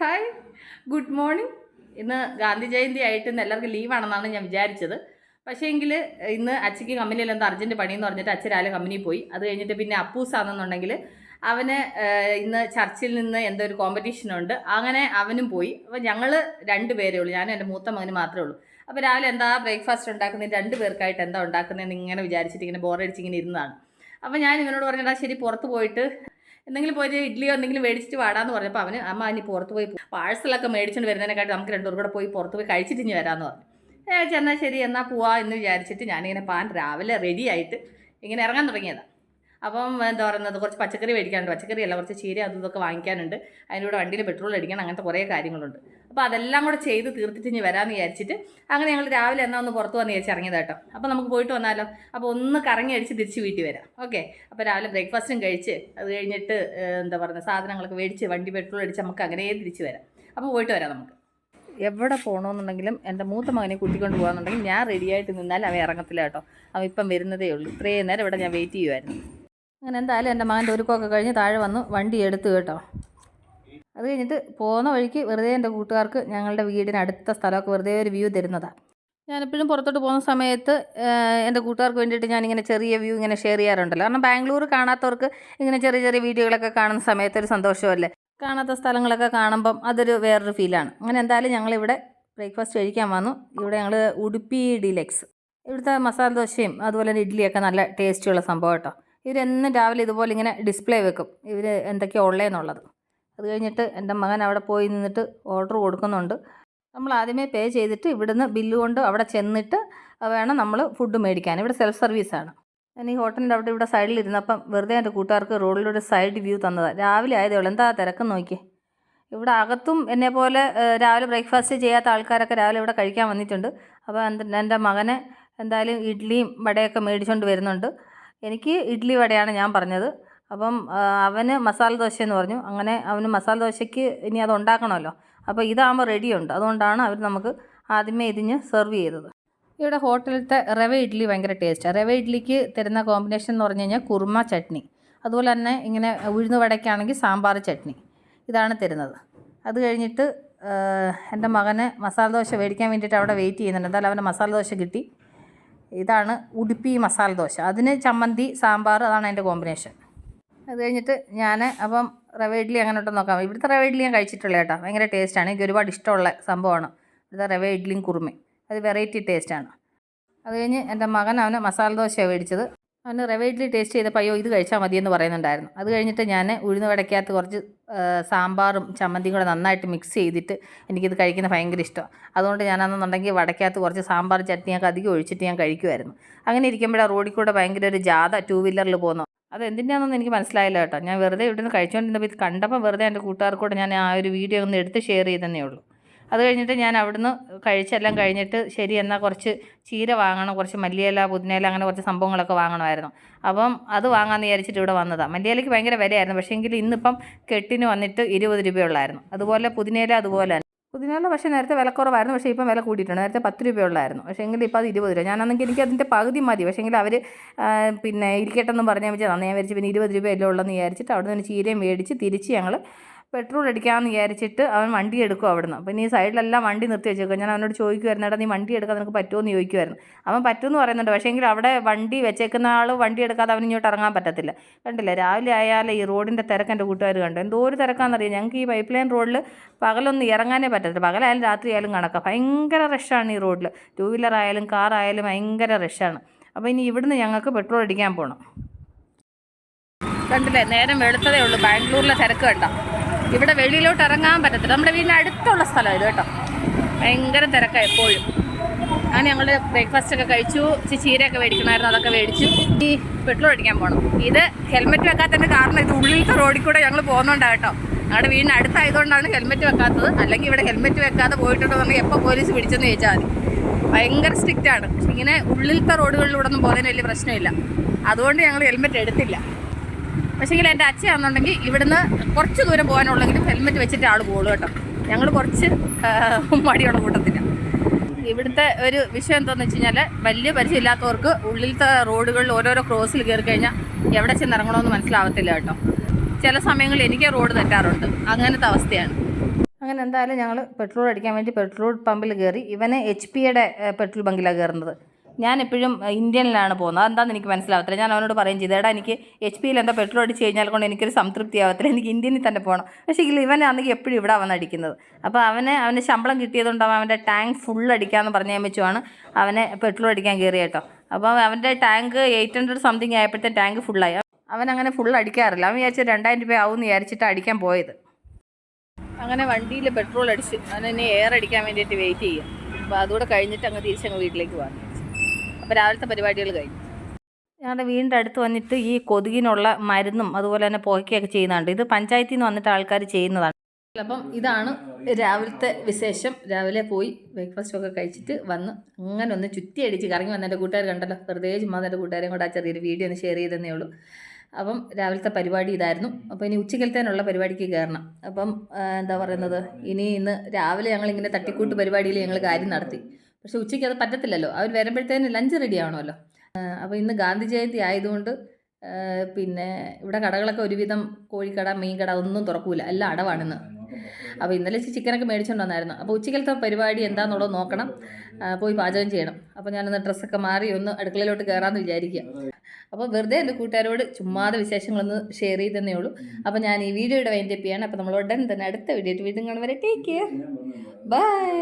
Hi. Good morning. ഇന്ന് ഗാന്ധി ജയന്തി ആയിട്ട് ഇന്ന് എല്ലാവർക്കും ലീവാണെന്നാണ് ഞാൻ വിചാരിച്ചത്. പക്ഷേ എങ്കിൽ ഇന്ന് അച്ഛയ്ക്ക് കമ്പനിയിൽ എന്തോ അർജന്റ് പണിയെന്ന് പറഞ്ഞിട്ട് അച്ഛൻ രാവിലെ കമ്പനിയിൽ പോയി. അത് കഴിഞ്ഞിട്ട് പിന്നെ അപ്പൂസാണെന്നുണ്ടെങ്കിൽ അവന് ഇന്ന് ചർച്ചിൽ നിന്ന് എന്തോ ഒരു കോമ്പറ്റീഷനുണ്ട് അങ്ങനെ അവനും പോയി. അപ്പോൾ ഞങ്ങൾ രണ്ട് പേരേ ഉള്ളൂ. ഞാനും എന്റെ മൂത്ത മകന് മാത്രമേ ഉള്ളൂ. അപ്പോൾ രാവിലെ എന്താ ബ്രേക്ക്ഫാസ്റ്റ് ഉണ്ടാക്കുന്നത്? രണ്ട് പേർക്കായിട്ട് എന്താ ഉണ്ടാക്കുന്നതെന്ന് ഇങ്ങനെ വിചാരിച്ചിട്ട് ഇങ്ങനെ ബോറടിച്ച് ഇങ്ങനെ ഇരുന്നതാണ്. അപ്പോൾ ഞാൻ ഇവനോട് പറഞ്ഞിട്ടാ ശരി പുറത്ത് പോയിട്ട് എന്തെങ്കിലും പോയിട്ട് ഇഡ്ഡലിയോ എന്തെങ്കിലും മേടിച്ചിട്ട് വാടാന്ന് പറഞ്ഞപ്പോൾ അവന് അമ്മ ഇനി പുറത്ത് പോയി പാഴ്സലൊക്കെ മേടിച്ചുകൊണ്ട് വരുന്നതിനെക്കാട്ടി നമുക്ക് രണ്ടുപേർ കൂടെ പോയി പുറത്ത് പോയി കഴിച്ചിട്ട് ഇനി വരാമെന്ന് പറഞ്ഞു. ഞാൻ ചെന്നാൽ ശരി എന്നാൽ പോവാ എന്ന് വിചാരിച്ചിട്ട് ഞാനിങ്ങനെ പാൻ രാവിലെ റെഡി ആയിട്ട് ഇങ്ങനെ ഇറങ്ങാൻ തുടങ്ങിയതാണ് അപ്പം എന്താ പറയുന്നത് കുറച്ച് പച്ചക്കറി മേടിക്കാനുണ്ട്. പച്ചക്കറി അല്ല കുറച്ച് ചീര അതും ഇതൊക്കെ വാങ്ങിക്കാനുണ്ട്. അതിന്റെ കൂടെ വണ്ടിയിൽ പെട്രോൾ അടിക്കണം അങ്ങനത്തെ കുറേ കാര്യങ്ങളുണ്ട്. അപ്പോൾ അതെല്ലാം കൂടെ ചെയ്ത് തീർത്തിട്ട് ഇനി വരാമെന്ന് വിചാരിച്ചിട്ട് അങ്ങനെ ഞങ്ങൾ രാവിലെ എന്നാൽ ഒന്ന് പുറത്ത് വന്ന് വിചാരിച്ച് ഇറങ്ങിയത് കേട്ടോ അപ്പോൾ നമുക്ക് പോയിട്ട് വന്നാലോ? അപ്പോൾ ഒന്ന് കറങ്ങി അടിച്ച് തിരിച്ച് വീട്ടിൽ വരാം. ഓക്കെ അപ്പോൾ രാവിലെ ബ്രേക്ക്ഫാസ്റ്റും കഴിച്ച് അത് കഴിഞ്ഞിട്ട് എന്താ പറയുക സാധനങ്ങളൊക്കെ മേടിച്ച് വണ്ടി പെട്രോൾ അടിച്ച് നമുക്ക് അങ്ങനെ തിരിച്ച് വരാം. അപ്പോൾ പോയിട്ട് വരാം നമുക്ക്. എവിടെ പോകണമെന്നുണ്ടെങ്കിലും എന്റെ മൂത്ത മകനെ കൂട്ടിക്കൊണ്ട് പോകാന്നുണ്ടെങ്കിൽ ഞാൻ റെഡിയായിട്ട് നിന്നാൽ അവൻ ഇറങ്ങത്തില്ല കേട്ടോ അവൻ ഇപ്പം വരുന്നതേ ഉള്ളൂ. ഇത്രയും നേരം ഇവിടെ ഞാൻ വെയിറ്റ് ചെയ്യുമായിരുന്നു അങ്ങനെ എന്തായാലും എന്റെ മകന്റെ ഒരുക്കമൊക്കെ കഴിഞ്ഞ് താഴെ വന്ന് വണ്ടി എടുത്ത് കേട്ടോ. അത് കഴിഞ്ഞിട്ട് പോകുന്ന വഴിക്ക് വെറുതെ എന്റെ കൂട്ടുകാർക്ക് ഞങ്ങളുടെ വീടിന് അടുത്ത സ്ഥലമൊക്കെ വെറുതെ ഒരു വ്യൂ തരുന്നതാണ് ഞാനെപ്പോഴും പുറത്തോട്ട് പോകുന്ന സമയത്ത് എന്റെ കൂട്ടുകാർക്ക് വേണ്ടിയിട്ട് ഞാനിങ്ങനെ ചെറിയ വ്യൂ ഇങ്ങനെ ഷെയർ ചെയ്യാറുണ്ടല്ലോ. കാരണം ബാംഗ്ലൂർ കാണാത്തവർക്ക് ഇങ്ങനെ ചെറിയ ചെറിയ വീഡിയോകളൊക്കെ കാണുന്ന സമയത്ത് ഒരു സന്തോഷമല്ലേ? കാണാത്ത സ്ഥലങ്ങളൊക്കെ കാണുമ്പം അതൊരു വേറൊരു ഫീലാണ് അങ്ങനെ എന്തായാലും ഞങ്ങളിവിടെ ബ്രേക്ക്ഫാസ്റ്റ് കഴിക്കാൻ വന്നു. ഇവിടെ ഞങ്ങൾ ഉടുപ്പി ഡിലക്സ് ഇവിടുത്തെ മസാല ദോശയും അതുപോലെ തന്നെ ഇഡ്ഡലിയൊക്കെ നല്ല ടേസ്റ്റുള്ള സംഭവം കേട്ടോ. ഇവരെന്നും രാവിലെ ഇതുപോലെ ഇങ്ങനെ ഡിസ്പ്ലേ വെക്കും. ഇവർ എന്തൊക്കെയാണ് ഉള്ളതെന്നുള്ളത്. അത് കഴിഞ്ഞിട്ട് എന്റെ മകൻ അവിടെ പോയി നിന്നിട്ട് ഓർഡർ കൊടുക്കുന്നുണ്ട്. നമ്മൾ ആദ്യമേ പേ ചെയ്തിട്ട് ഇവിടുന്ന് ബില്ല് കൊണ്ട് അവിടെ ചെന്നിട്ട് വേണം നമ്മൾ ഫുഡ് മേടിക്കാൻ. ഇവിടെ സെൽഫ് സർവീസാണ് ഞാൻ ഈ ഹോട്ടലിന്റെ അവിടെ ഇവിടെ സൈഡിൽ ഇരുന്നപ്പം വെറുതെ എന്റെ കൂട്ടുകാർക്ക് റോഡിലൂടെ സൈഡ് വ്യൂ തന്നതാണ് രാവിലെ ആയതേ ഉള്ളൂ. എന്താ തിരക്കം നോക്കി ഇവിടെ അകത്തും എന്നെ പോലെ രാവിലെ ബ്രേക്ക്ഫാസ്റ്റ് ചെയ്യാത്ത ആൾക്കാരൊക്കെ രാവിലെ ഇവിടെ കഴിക്കാൻ വന്നിട്ടുണ്ട്. അപ്പോൾ എന്റെ മകനെ എന്തായാലും ഇഡ്ഡലിയും വടയൊക്കെ മേടിച്ചുകൊണ്ട് വരുന്നുണ്ട്. എനിക്ക് ഇഡ്ഡലി വടയാണ് ഞാൻ പറഞ്ഞത്. അപ്പം അവന് മസാല ദോശ എന്ന് പറഞ്ഞു. അങ്ങനെ അവന് മസാല ദോശയ്ക്ക് ഇനി അത് ഉണ്ടാക്കണമല്ലോ. അപ്പോൾ ഇതാകുമ്പോൾ റെഡിയുണ്ട്. അതുകൊണ്ടാണ് അവർ നമുക്ക് ആദ്യമേ ഇതിഞ്ഞ് സെർവ് ചെയ്തത്. ഇവിടെ ഹോട്ടലിലത്തെ റവ ഇഡ്ഡലി ഭയങ്കര ടേസ്റ്റാണ് റവ ഇഡ്ഡലിക്ക് തരുന്ന കോമ്പിനേഷൻ എന്ന് പറഞ്ഞു കഴിഞ്ഞാൽ കുറുമ ചട്നി. അതുപോലെ തന്നെ ഇങ്ങനെ ഉഴുന്ന് വടയ്ക്കാണെങ്കിൽ സാമ്പാർ ചട്നി. ഇതാണ് തരുന്നത്. അത് കഴിഞ്ഞിട്ട് എന്റെ മകന് മസാല ദോശ മേടിക്കാൻ വേണ്ടിയിട്ട് അവിടെ വെയിറ്റ് ചെയ്യുന്നുണ്ട്. എന്തായാലും അവന്റെ മസാല ദോശ കിട്ടി. ഇതാണ് ഉടുപ്പി മസാല ദോശ. അതിന് ചമ്മന്തി സാമ്പാർ അതാണ് അതിന്റെ കോമ്പിനേഷൻ അത് കഴിഞ്ഞിട്ട് ഞാൻ അപ്പം റവ ഇഡ്ഡലി അങ്ങനെ ഉണ്ടെന്ന് നോക്കാം. ഇവിടുത്തെ റവ ഇഡ്ഡലി ഞാൻ കഴിച്ചിട്ടുള്ള കേട്ടോ. ഭയങ്കര ടേസ്റ്റാണ് എനിക്ക് ഒരുപാട് ഇഷ്ടമുള്ള സംഭവമാണ്. ഇവിടുത്തെ റവ ഇഡ്ഡലിയും കുറുമയും. അത് വെറൈറ്റി ടേസ്റ്റാണ് അത് കഴിഞ്ഞ് എന്റെ മകൻ അവന് മസാല ദോശയാണ് മേടിച്ചത് അവന് റവ ഇഡ്ഡലി ടേസ്റ്റ് ചെയ്തപ്പോൾ അയ്യോ ഇത് കഴിച്ചാൽ മതിയെന്ന് പറയുന്നുണ്ടായിരുന്നു. അത് കഴിഞ്ഞിട്ട് ഞാൻ ഉഴുന്ന് വടയ്ക്കകത്ത് കുറച്ച് സാമ്പാറും ചമ്മന്തിയും കൂടെ നന്നായിട്ട് മിക്സ് ചെയ്തിട്ട് എനിക്കിത് കഴിക്കുന്ന ഭയങ്കര ഇഷ്ടമാണ് അതുകൊണ്ട് ഞാനാണെന്നുണ്ടെങ്കിൽ വടയ്ക്കകത്ത് കുറച്ച് സാമ്പാർ ചട്ടി ചട്നിയൊക്കെ അധികം ഒഴിച്ചിട്ട് ഞാൻ കഴിക്കുമായിരുന്നു അങ്ങനെ ഇരിക്കുമ്പോഴാണ് റോഡിൽ കൂടെ ഭയങ്കര ഒരു ജാഥ ടൂ വീലറിൽ പോകുന്നു അത് എനിക്ക് മനസ്സിലായില്ല കേട്ടോ. ഞാൻ വെറുതെ ഇവിടെ നിന്ന് കഴിച്ചുകൊണ്ടിരുന്നപ്പോൾ ഇത് കണ്ടപ്പോൾ വെറുതെ എന്റെ കൂട്ടുകാർക്കൂടെ ഞാൻ ആ ഒരു വീഡിയോ ഒന്ന് എടുത്ത് ഷെയർ ചെയ്തതന്നേ ഉള്ളൂ. അത് കഴിഞ്ഞിട്ട് ഞാൻ അവിടുന്ന് കഴിച്ചെല്ലാം കഴിഞ്ഞിട്ട് ശരി എന്നാൽ കുറച്ച് ചീര വാങ്ങണം കുറച്ച് മല്ലിയില പുതിനയില അങ്ങനെ കുറച്ച് സംഭവങ്ങളൊക്കെ വാങ്ങണമായിരുന്നു. അപ്പം അത് വാങ്ങാമെന്ന് വിചാരിച്ചിട്ട് ഇവിടെ വന്നതാണ് മല്ലിയിലയ്ക്ക് ഭയങ്കര വിലയായിരുന്നു. പക്ഷേ എങ്കിൽ ഇന്നിപ്പം കെട്ടിന് വന്നിട്ട് ഇരുപത് രൂപയുള്ളായിരുന്നു. അതുപോലെ പുതിനയില അതുപോലെ പുതിനയില പക്ഷേ നേരത്തെ വിലക്കുറവായിരുന്നു പക്ഷേ ഇപ്പം വില കൂടിയിട്ടുണ്ട്. നേരത്തെ പത്ത് രൂപയുള്ളായിരുന്നു. പക്ഷേ എങ്കിൽ ഇപ്പോൾ അത് ഇരുപത് രൂപ. ഞാനാണെങ്കിൽ എനിക്ക് അതിന്റെ പകുതി മതി. പക്ഷേ എങ്കിൽ അവർ പിന്നെ ഇരിക്കട്ടെന്ന് പറഞ്ഞാൽ വെച്ചാൽ നന്നായി വിചാരിച്ചു പിന്നെ ഇരുപത് രൂപയല്ലേ ഉള്ളതെന്ന് വിചാരിച്ചിട്ട് അവിടെ നിന്ന് ചീരയും മേടിച്ച് തിരിച്ച് ഞങ്ങൾ പെട്രോൾ അടിക്കാമെന്ന് വിചാരിച്ചിട്ട് അവൻ വണ്ടി എടുക്കും അവിടുന്ന്. അപ്പം ഈ സൈഡിലെല്ലാം വണ്ടി നിർത്തി വെച്ചേക്കും ഞാൻ അവനോട് ചോദിക്കുമായിരുന്നു എടാ നീ വണ്ടി എടുക്കാൻ നിനക്ക് പറ്റുമോ? എന്ന് ചോദിക്കുമായിരുന്നു അവൻ പറ്റുമെന്ന് പറയുന്നുണ്ട്. പക്ഷേ എങ്കിൽ അവിടെ വണ്ടി വെച്ചേക്കുന്ന ആൾ വണ്ടി എടുക്കാതെ അവൻ ഇങ്ങോട്ട് ഇറങ്ങാൻ പറ്റത്തില്ല. കണ്ടില്ല രാവിലെ ആയാലും ഈ റോഡിന്റെ തിരക്ക് എന്റെ കൂട്ടുകാർ കണ്ടു. എന്തോ ഒരു തിരക്കാണെന്നറിയാം? ഞങ്ങൾക്ക് ഈ പൈപ്പ് ലൈൻ റോഡിൽ പകലൊന്നും ഇറങ്ങാനേ പറ്റത്തില്ല. പകലായാലും രാത്രി ആയാലും കണക്കാം. ഭയങ്കര റഷാണ് ഈ റോഡിൽ ടൂ വീലർ ആയാലും കാർ ആയാലും ഭയങ്കര റഷാണ് അപ്പോൾ ഇനി ഇവിടുന്ന് ഞങ്ങൾക്ക് പെട്രോൾ അടിക്കാൻ പോകണം കണ്ടില്ലേ നേരം വെളുത്തതേ ഉള്ളൂ. ബാംഗ്ലൂരിലെ തിരക്ക് കണ്ടോ? ഇവിടെ വെളിയിലോട്ട് ഇറങ്ങാൻ പറ്റത്തില്ല. നമ്മുടെ വീടിന് അടുത്തുള്ള സ്ഥലം ഇത് കേട്ടോ. ഭയങ്കര തിരക്കാണ് എപ്പോഴും. അങ്ങനെ ഞങ്ങൾ ബ്രേക്ക്ഫാസ്റ്റ് ഒക്കെ കഴിച്ചു. ഇച്ചി ചീരയൊക്കെ മേടിക്കണമായിരുന്നു അതൊക്കെ മേടിച്ചു. ഈ പെട്രോൾ അടിക്കാൻ പോകണം ഇത് ഹെൽമെറ്റ് വെക്കാത്തതിന്റെ കാരണം ഇത് ഉള്ളിലത്തെ റോഡിൽ കൂടെ ഞങ്ങൾ പോകുന്നുണ്ടാണ് കേട്ടോ. ഞങ്ങളുടെ വീടിന് അടുത്തായതുകൊണ്ടാണ് ഹെൽമെറ്റ് വെക്കാത്തത്. അല്ലെങ്കിൽ ഇവിടെ ഹെൽമെറ്റ് വെക്കാതെ പോയിട്ടുണ്ടെന്നുണ്ടെങ്കിൽ എപ്പോൾ പോലീസ് പിടിച്ചെന്ന് ചോദിച്ചാൽ മതി. ഭയങ്കര സ്ട്രിക്റ്റാണ് പക്ഷെ ഇങ്ങനെ ഉള്ളിലത്തെ റോഡുകളിലൂടെ ഒന്നും പോകുന്നതിന് വലിയ പ്രശ്നമില്ല. അതുകൊണ്ട് ഞങ്ങൾ ഹെൽമെറ്റ് എടുത്തില്ല. പക്ഷേങ്കിൽ എന്റെ അച്ഛയാണെന്നുണ്ടെങ്കിൽ ഇവിടുന്ന് കുറച്ച് ദൂരം പോകാനുള്ളെങ്കിലും ഹെൽമെറ്റ് വെച്ചിട്ട് ആൾ പോകുള്ളൂ കേട്ടോ. ഞങ്ങൾ കുറച്ച് മടിയുള്ള കൂട്ടത്തില്ല ഇവിടുത്തെ ഒരു വിഷയം എന്താണെന്ന് വെച്ച് കഴിഞ്ഞാൽ വലിയ പരിചയമില്ലാത്തവർക്ക് ഉള്ളിലത്തെ റോഡുകളിൽ ഓരോരോ ക്രോസിൽ കയറി കഴിഞ്ഞാൽ എവിടെ ചെന്ന് ഇറങ്ങണമെന്ന് മനസ്സിലാവത്തില്ല കേട്ടോ. ചില സമയങ്ങളിൽ എനിക്ക് റോഡ് തെറ്റാറുണ്ട്. അങ്ങനത്തെ അവസ്ഥയാണ്. അങ്ങനെ എന്തായാലും ഞങ്ങൾ പെട്രോൾ അടിക്കാൻ വേണ്ടി പെട്രോൾ പമ്പിൽ കയറി ഇവനെ എച്ച് പിയുടെ പെട്രോൾ ബങ്കിലാണ് കയറുന്നത്. ഞാൻ എപ്പോഴും ഇന്ത്യനിലാണ് പോകുന്നത്. അതെന്താണെന്ന് എനിക്ക് മനസ്സിലാവത്തില്ല. ഞാൻ അവനോട് പറയും ചെയ്തു എടാ എനിക്ക് എച്ച് പിയിൽ എന്താ പെട്രോൾ അടിച്ച് കഴിഞ്ഞാൽ കൊണ്ട് എനിക്കൊരു സംതൃപ്തി ആവത്തില്ല എനിക്ക് ഇന്ത്യനിൽ തന്നെ പോകണം പക്ഷേ ഇവനാണെങ്കിൽ എപ്പോഴും ഇവിടെ അവൻ അടിക്കുന്നത്. അപ്പോൾ അവന് അവന് ശമ്പളം കിട്ടിയതുകൊണ്ട് അവൻ അവന്റെ ടാങ്ക് ഫുൾ അടിക്കാമെന്ന് പറഞ്ഞ വെച്ചുമാണ് അവനെ പെട്രോൾ അടിക്കാൻ കയറി കേട്ടോ. അപ്പോൾ അവന്റെ ടാങ്ക് എയ്റ്റ് ഹൺഡ്രഡ് സംതിങ് ആയപ്പോഴത്തെ ടാങ്ക് ഫുള്ളായി അവൻ അങ്ങനെ ഫുൾ അടിക്കാറില്ല. അവൻ വിചാരിച്ചു രണ്ടായിരം രൂപ ആവും എന്ന് വിചാരിച്ചിട്ട് അടിക്കാൻ പോയത്. അങ്ങനെ വണ്ടിയിൽ പെട്രോൾ അടിച്ച് അവനെ എയർ അടിക്കാൻ വേണ്ടിയിട്ട് വെയിറ്റ് ചെയ്യും. അപ്പോൾ അതുകൂടെ കഴിഞ്ഞിട്ട് അങ്ങ് തിരിച്ചങ്ങ് വീട്ടിലേക്ക് പോകാൻ അപ്പോൾ രാവിലത്തെ പരിപാടികൾ കഴിഞ്ഞു. ഞങ്ങളുടെ വീടിന്റെ അടുത്ത് വന്നിട്ട് ഈ കൊതുകിനുള്ള മരുന്നും അതുപോലെ തന്നെ പുകയ്ക്കൊക്കെ ചെയ്യുന്നുണ്ട്. ഇത് പഞ്ചായത്തിൽ നിന്ന് വന്നിട്ട് ആൾക്കാർ ചെയ്യുന്നതാണ്. അപ്പം ഇതാണ് രാവിലത്തെ വിശേഷം. രാവിലെ പോയി ബ്രേക്ക്ഫാസ്റ്റ് ഒക്കെ കഴിച്ചിട്ട് വന്ന് അങ്ങനെ ഒന്ന് ചുറ്റി അടിച്ച് കറങ്ങി വന്ന എന്റെ കൂട്ടുകാർ കണ്ടല്ലോ. വെറുതെ ചുമ്മാ എന്റെ കൂട്ടുകാരെയും കൂടെ ആ ചെറിയൊരു വീഡിയോ ഒന്ന് ഷെയർ ചെയ്തെന്നേ ഉള്ളൂ. അപ്പം രാവിലത്തെ പരിപാടി ഇതായിരുന്നു. അപ്പോൾ ഇനി ഉച്ചക്കലത്തേനുള്ള പരിപാടിക്ക് കയറണം. അപ്പം എന്താ പറയുന്നത്? ഇനി ഇന്ന് രാവിലെ ഞങ്ങളിങ്ങനെ തട്ടിക്കൂട്ട് പരിപാടിയിൽ ഞങ്ങൾ കാര്യം നടത്തി. പക്ഷെ ഉച്ചയ്ക്ക് അത് പറ്റത്തില്ലല്ലോ. അവർ വരുമ്പോഴത്തേന് ലഞ്ച് റെഡി ആവണമല്ലോ. അപ്പോൾ ഇന്ന് ഗാന്ധി ജയന്തി ആയതുകൊണ്ട് പിന്നെ ഇവിടെ കടകളൊക്കെ ഒരുവിധം കോഴിക്കട മീൻകട ഒന്നും തുറക്കൂല. എല്ലാം അടവാണിന്ന്. അപ്പോൾ ഇന്നലെ ചിക്കനൊക്കെ മേടിച്ചുകൊണ്ട് വന്നായിരുന്നു. അപ്പോൾ ഉച്ചക്കലത്തെ പരിപാടി എന്താണെന്നുള്ളത് നോക്കണം. പോയി പാചകം ചെയ്യണം. അപ്പോൾ ഞാനൊന്ന് ഡ്രസ്സൊക്കെ മാറി ഒന്ന് അടുക്കളയിലോട്ട് കയറാമെന്ന് വിചാരിക്കുക അപ്പോൾ വെറുതെ എന്റെ കൂട്ടുകാരോട് ചുമ്മാതെ വിശേഷങ്ങളൊന്ന് ഷെയർ ചെയ്തതന്നേ ഉള്ളൂ. അപ്പോൾ ഞാൻ ഈ വീഡിയോയുടെ വൈൻഡ് അപ്പ് ചെയ്യാണ് അപ്പോൾ നമ്മൾ ഉടൻ തന്നെ അടുത്ത വീഡിയോ വീണ്ടും കാണുന്നവരെ ടേക്ക് കെയർ ബൈ